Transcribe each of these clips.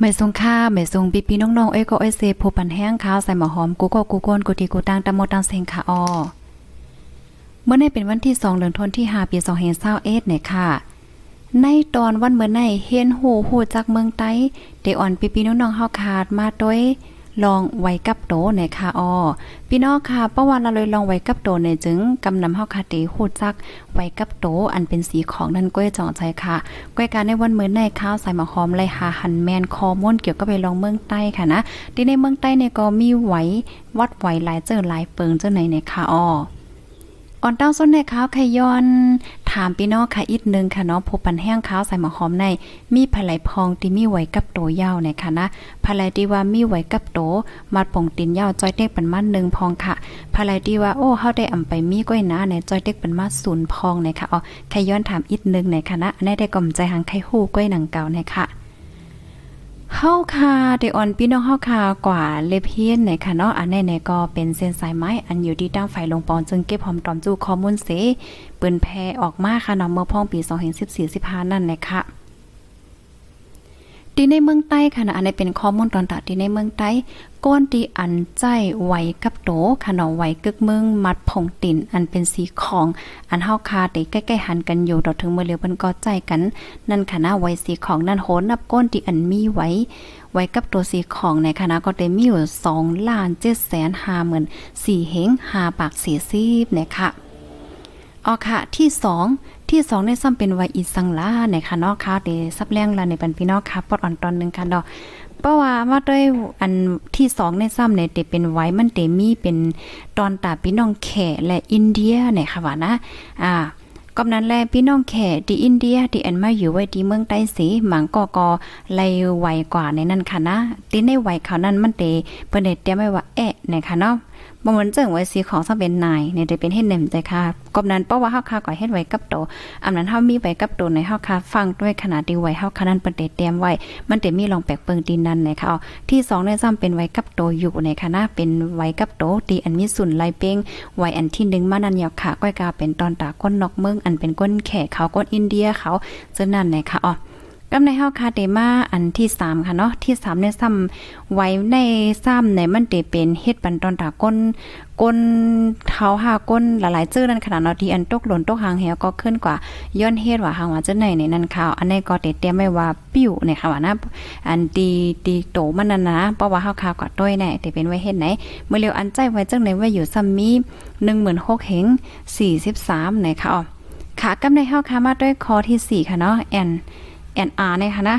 ไม่ทรงค่าไม่ทรงปีปีน้องๆเอ้ยก็เอ้ยเซโพปันแห้งข้าวใส่หมอหอมกูก็กูก้นกูตีกูตังตะโมตังเซงค่ะออเมื่อในเป็นวันที่สองเดือนธันวาคมที่5ปีสองเฮนเอสเนี่ยค่ะ ในตอนวันเมื่อในเฮียนหูหูจากเมืองไต้เดออ่อนปีปีน้องๆเฮาขาดมาด้วย ลองไว้กับโตเนี่ยค่ะออพี่น้องค่ะเพราะว่าเราเลยลองไว้กับโตเนี่ยจึงกำนำเฮาคาเติหูจักไว้กับโตอันเป็นสีของนั่นก้อยจ่องใจค่ะก้อยการในวันเมื่อในข้าวใส่หมะหอมไลหาหันแมนคอม่วนเกี่ยวกับไปลองเมืองใต้ค่ะนะที่ในเมืองใต้เนี่ยก็มีไหววัดไหวหลายเจอหลายเปิงเจ้าไหนเนี่ยค่ะอออ่อนเต้าส้นในข้าวไขย้อน ถามพี่น้องค่ะอีกนึงค่ะเนาะพบปันแห้งข้าวใส่หมอหอมใน มีผลายพองที่มีไหวกับโตยาวในค่ะนะผลายที่ว่ามีไหวกับโตมัดป่งตินยาวจอยเด็กเป็นมัดหนึ่งพองค่ะผลายที่ว่าโอ้เฮาได้อำไปมีก้อยนาในจอยเด็กเป็นมัดศูนย์พองในค่ะอ๋อไข่ย้อนถามอีกนึงในค่ะนะแน่ได้กล่อมใจหังไข่ฮู้ก้อยหนังเก่าในค่ะ เฮาค่ะเดออนพี่น้องเฮาค่ะกว่าเลบเฮียนในค่ะเนาะอันไหนๆก็เป็นเส้นสายไม้อันอยู่ที่ตั้งไฟลงปอนจึงเก็บหอมตอมจูข้อมูลเสปืนแพรออกมาค่ะเนาะเมื่อพ่องปี 2014-15 นั่นแหละค่ะ ที่ในเมืองใต้ค่ะนะอันนี้เป็นข้อมูลตอนตัดที่ในเมืองใต้ก้นที่อันใจไหวกับโตค่ะเนาะไหวกึกเมืองมัดผงติ่นอันเป็นสีของ อันเฮาคาติใกล้ๆหันกันอยู่ดอกถึงเมื่อเร็วเพิ่นก็ใจกัน นั่นค่ะนะไหวสีของนั่นโหนนับก้นที่อันมีไว้ไว้กับตัวสีของในคณะก็ได้มีอยู่2ล้าน7แสน5หมื่น4เฮง5ปาก40เนี่ยค่ะ อ๋อค่ะที่สองที่สองในซ้ำเป็นไวอีสังลาในค่ะเนาะค่ะเดซับแรงลาในปันพี่น้องค่ะปอดอ่อนตอนหนึงค่ะดอกเพราะว่ามาด้วยอันที่สองในซ้ำเนี่ยเตเป็นไว้มันเตมีเป็นตอนตาพี่น้องแขและอินเดียเนี่ยค่ะว่านะอ่ากำนั้นแลพี่น้องแขที่อินเดียที่อันมาอยู่ไว้ที่เมืองใต้สีหมังกอกอไลไวกว่าในนั้นค่ะนะที่ในไวเขานั้นมันเตเปิ้นได้เตรียมไว้ว่าแอะนะคะเนาะ บ่เหมือนเจิงไว้สีของซะเป็นนายเนี่ยได้เป็นเฮ็ดเน่มใจค่ะกำนั้นเพราะว่าเฮาคาก็เฮ็ดไว้กับโตอำนั้นเฮามีไว้กับโตในเฮาคาฟังด้วยขนาดที่ไว้เฮาคานั้นเปิ้นได้เตรียมไว้ มันได้มีรองแปลกเปิงดินนั้นนะคะเอาที่สองในซ้ำเป็นไว้กับโตอยู่ในคณะเป็นไว้กับโตตีอันมีสุนลายเป้งไว้อันที่หนึ่งมานันยาวค่ะก้อยกาเป็นตอนตาก้นนอกเมืองอันเป็นก้นแขกเขาก้นอินเดียเขาเจนั่นนะคะอ๋อ กำในเฮาคาเดมาอันที่สามค่ะเนาะที่สามในซ้ำไว้ในซ้ำในมันเตเป็นเฮ็ดปันตอนตาก้นก้นเท้าหาก้นหลายๆจื้อนั่นขนาดเนาะที่อันตกหล่นตกหางแหวก็ขึ้นกว่าย้อนเฮ็ดว่าหางว่าจะไหนในนั้นข่าวอันนี้ก็เตเตรียมไว้ว่าปิ้วเนี่ยค่ะว่านะอันตีตีโตมันนั่นนะเพราะว่าเฮาคาวกว่าต้อยแน่แต่เป็นไว้เฮ็ดไหนเมื่อเร็วอันใจไว้จังไหนไว้อยู่ซัมมี16,000เฮง43นะคะอ๋อขากำในเฮาคามาด้วยคอที่4ค่ะเนาะ N N R นะคะนะ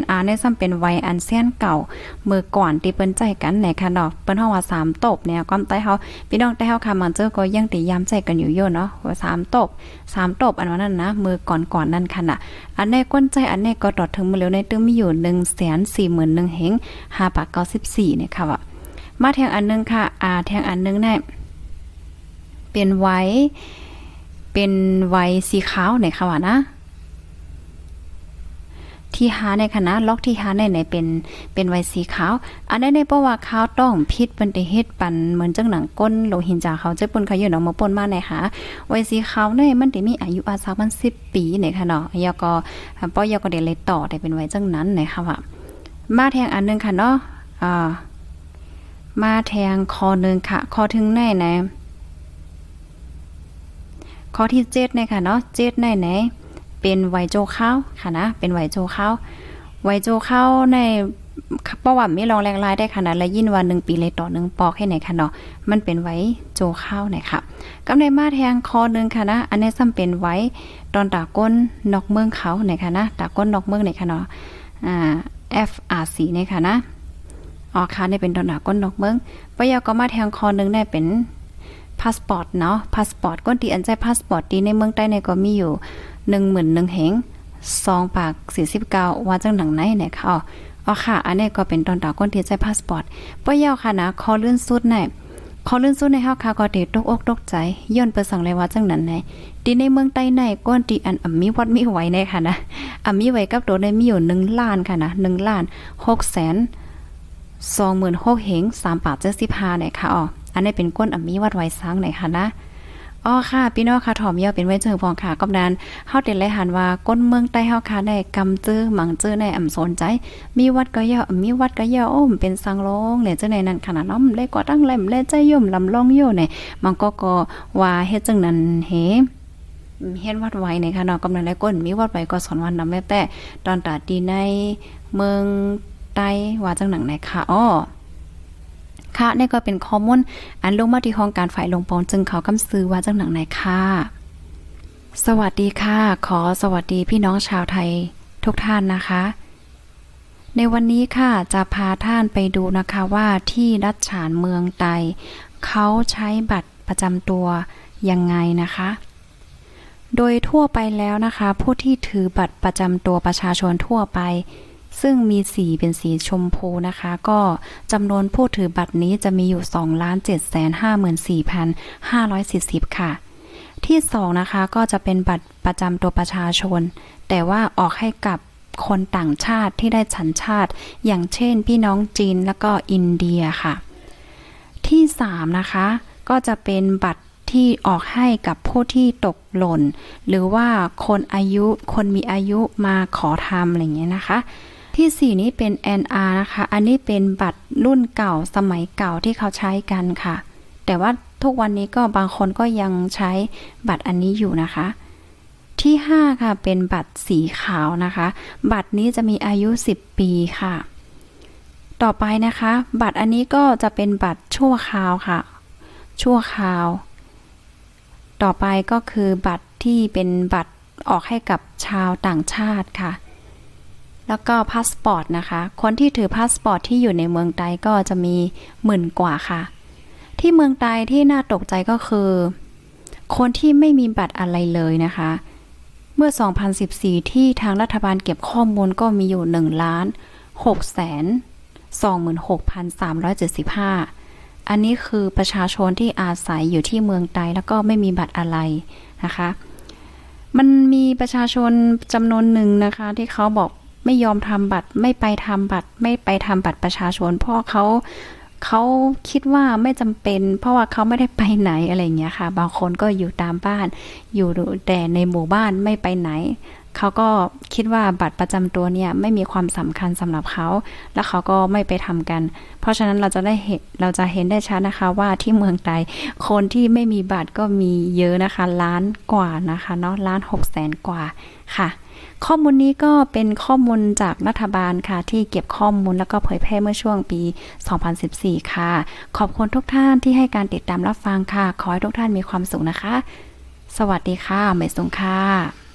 N R เนี่ยซ้ำเป็นไวอันเซียนเก่าเมื่อก่อนที่เปิ้นใจกันไหนค่ะดอกเปิ้นเฮาว่า3ตบเนี่ยความใต้เฮาพี่น้องใต้เฮาค่ะมันเจอก็ยังติยามใจกันอยู่โยเนาะว่า3ตบ3ตบอันว่านั้นนะมือก่อนๆนั่นค่ะน่ะอันในก้นใจอันในก็ตอดถึงมาเร็วในตึ้งมีอยู่1 4 1 0 0 0 0เฮง5ปาก94เนี่ยค่ะว่ามาแทงอันนึงค่ะอ่าแทงอันนึงเนี่ยเป็นไว้เป็นไว้สีขาวเนี่ยค่ะว่านะ ที่หาในคณะล็อกที่หาในไหนเป็นเป็นไวสีขาว อันนั้ในเพราะว่าขาวต้องพิษเป็นเฮ็ดปันเหมือนจังหนังก้นโลหินจาเขาเจะปนเขาอยู่เนาะมาปนมาในหาไวสีขาวเนี่ยมันได้มีอายุอาศักมัน10ปีเนี่ยค่ะเนาะยอก็ป้อยอก็ได้เลยต่อได้เป็นไว้จังนั้นนะคะว่ามาแทงอันนึงค่ะเนาะอ่ามาแทงคอหนึ่งค่ะคอถึงไหนไหนข้อที่เจ็ดเนี่ยค่ะเนาะเจ็ดไหนไหน เป็นไวโจข้าวค่ะนะ เป็นไวโจข้าวไวโจข้าวในประวัติมีรองแรงลายได้ขนาดและยินวันหนึ่งปีเลยต่อหนึ่งปอกให้ไหนคะเนาะมันเป็นไว้โจข้าวเนี่ยค่ะกำในมาแทงคอหนึ่งค่ะนะอันนี้ซ้ำเป็นไว้ตอนตาก้นนอกเมืองเขาเนี่ยค่ะนะตาก้นนอกเมืองเนี่ยค่ะเนาะอ่า FRC เนี่ยค่ะนะอ๋อค่ะเนี่ยเป็นตอนตาก้นนอกเมืองปยาก็มาแทงคอหนึ่งได้เป็นพาสปอร์ตเนาะพาสปอร์ตก้นตีอันใจพาสปอร์ตตีในเมืองใต้เนี่ยก็มีอยู่ หนึ่งหมื่นหนึ่งเหงสองปากสี่สิบเก้าว่าจังหนังไหนเนี่ยค่ะอ๋ออ๋อค่ะ อันนี้ก็เป็นตอนตาก้นตีใจพาสปอร์ตป้อยาวค่ะนะคอเลื่อนสุดเนี่ยคอเลื่อนสุดในเฮาค่ะก็เตตกอกตกใจย้อนไปสั่งเลยว่าจังนั้นไหนตีในเมืองใต้ในก้นตีอันอ่ำมีวัดมีไหวในค่ะนะอ่ำมีไหวกับตัวในมีอยู่หนึ่งล้านค่ะนะหนึ่งล้านหกแสนสองหมื่นหกเหงสามปากเจ็ดสิบห้าเนี่ยค่ะอ๋ออันนี้เป็นก้นอัมมีวัดไว้สร้างไหนค่ะนะ อ๋อค่ะ พี่น้องค่ะถอมเยาเป็นไว้เจอพองค่ะกำนันเฮาเต็นเลยหันว่าก้นเมืองใต้เฮาค่ะได้กำจื้อหมังจื้อในอ่ำสนใจ มีวัดก็เยามีวัดก็เยาโอ้มเป็นสังโลงเนี่ยเจ้าในนั้นขนาดน้อมเล็กกว่าตั้งแหลมเล่ใจย่อมลำลองโยเนี่ยมันก็ก็ว่าเฮ็ดจังนั้นเฮเฮ็ดวัดไว้ในค่ะเนาะกำนันและก้นมีวัดไว้ก็สอนวันนำแม่แป้ตอนตาดีในเมืองใต้ว่าจังหนังไหนค่ะอ้อ ค่ะนี่ก็เป็นข้อมูลอันลงมาที่ห้องการฝ่ายลงปองจึงเขากำซื้อว่าจังหนังไหนค่ะสวัสดีค่ะ ขอสวัสดีพี่น้องชาวไทยทุกท่านนะคะ ในวันนี้ค่ะจะพาท่านไปดูนะคะว่าที่รัชฉานเมืองไตเขาใช้บัตรประจำตัวยังไงนะคะ โดยทั่วไปแล้วนะคะ ผู้ที่ถือบัตรประจำตัวประชาชนทั่วไป ซึ่งมีสีเป็นสีชมพูนะคะ ก็จำนวนผู้ถือบัตรนี้จะมีอยู่ 2 7 5 4 5 4 0 ค่ะ ที่สองนะคะก็จะเป็นบัตรประจำตัวประชาชน แต่ว่าออกให้กับคนต่างชาติที่ได้สัญชาติ อย่างเช่น พี่น้องจีนแล้วก็อินเดียค่ะ ที่ 3 นะคะ ก็จะเป็นบัตรที่ออกให้กับผู้ที่ตกหล่น หรือว่าคนอายุคนมีอายุมาขอทำอะไรอย่างเงี้ยนะคะ ที่ 4 นี้เป็น NR นะคะ อันนี้เป็นบัตรรุ่นเก่าสมัยเก่าที่เขาใช้กันค่ะ แต่ว่าทุกวันนี้ก็บางคนก็ยังใช้บัตรอันนี้อยู่นะคะ ที่ 5 ค่ะเป็นบัตรสีขาวนะคะ บัตรนี้จะมีอายุ 10 ปีค่ะ ต่อไปนะคะ บัตรอันนี้ก็จะเป็นบัตรชั่วคราวค่ะ ชั่วคราว ต่อไปก็คือบัตรที่เป็นบัตรออกให้กับชาวต่างชาติค่ะ แล้วก็พาสปอร์ตนะคะ คนที่ถือพาสปอร์ตที่อยู่ในเมืองไทยก็จะมีหมื่นกว่าค่ะ ที่เมืองไทยที่น่าตกใจก็คือ คนที่ไม่มีบัตรอะไรเลยนะคะ เมื่อ 2014 ที่ทางรัฐบาลเก็บข้อมูลก็มีอยู่1ล้าน6แสน26,375 อันนี้คือประชาชนที่อาศัยอยู่ที่เมืองไทยแล้วก็ไม่มีบัตรอะไรนะคะ มันมีประชาชนจำนวนหนึ่งนะคะ ที่เขาบอก ไม่ยอมทำบัตร ไม่ไปทำบัตร ไม่ไปทำบัตรประชาชน เพราะเขาเขาคิดว่าไม่จำเป็น เพราะว่าเขาไม่ได้ไปไหนอะไรอย่างเงี้ยค่ะ บางคนก็อยู่ตามบ้าน อยู่แต่ในหมู่บ้านไม่ไปไหนเขาก็คิดว่าบัตรประจำตัวเนี่ยไม่มีความสำคัญสำหรับเขา แล้วเขาก็ไม่ไปทำกัน เพราะฉะนั้นเราจะได้เห็นเราจะเห็นได้ชัดนะคะว่าที่เมืองไทยคนที่ไม่มีบัตรก็มีเยอะนะคะล้านกว่านะคะเนาะล้านหกแสนกว่าค่ะข้อมูลนี้ก็เป็นข้อมูลจากรัฐบาลค่ะ ที่เก็บข้อมูลแล้วก็เผยแพร่เมื่อช่วงปี 2014 ค่ะ ขอบคุณทุกท่านที่ให้การติดตามรับฟังค่ะ ขอให้ทุกท่านมีความสุขนะคะ สวัสดีค่ะเมยสงค่ะ